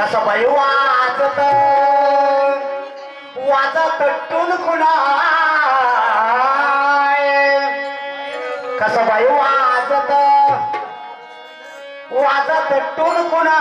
कसं बाई वाचत वाजत टून खुणा कसं बाई वाचत वाजत टून खुणा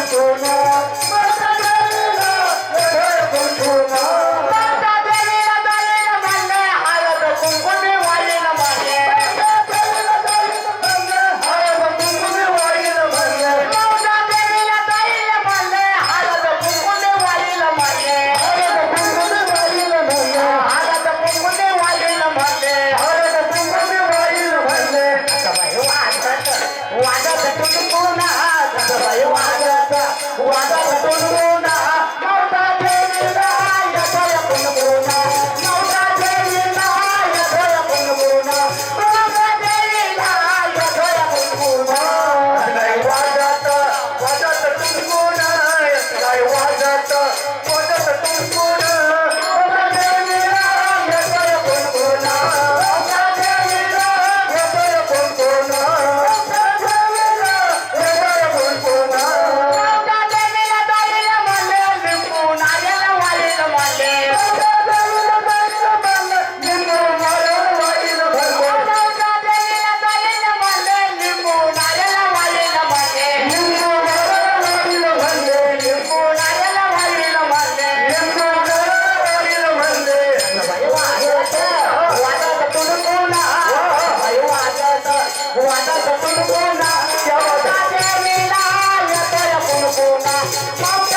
Thank you. Papa.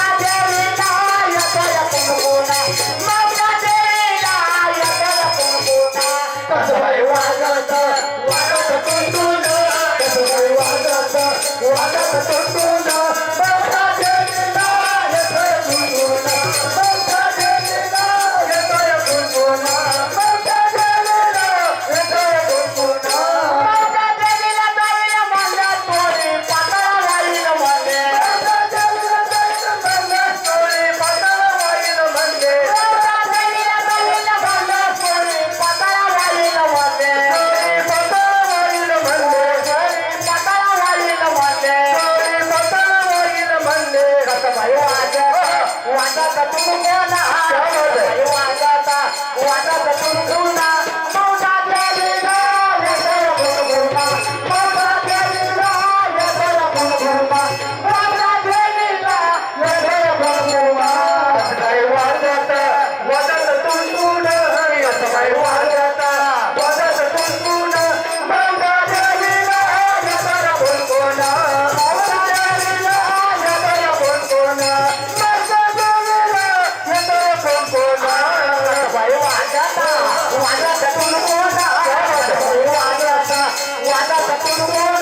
Música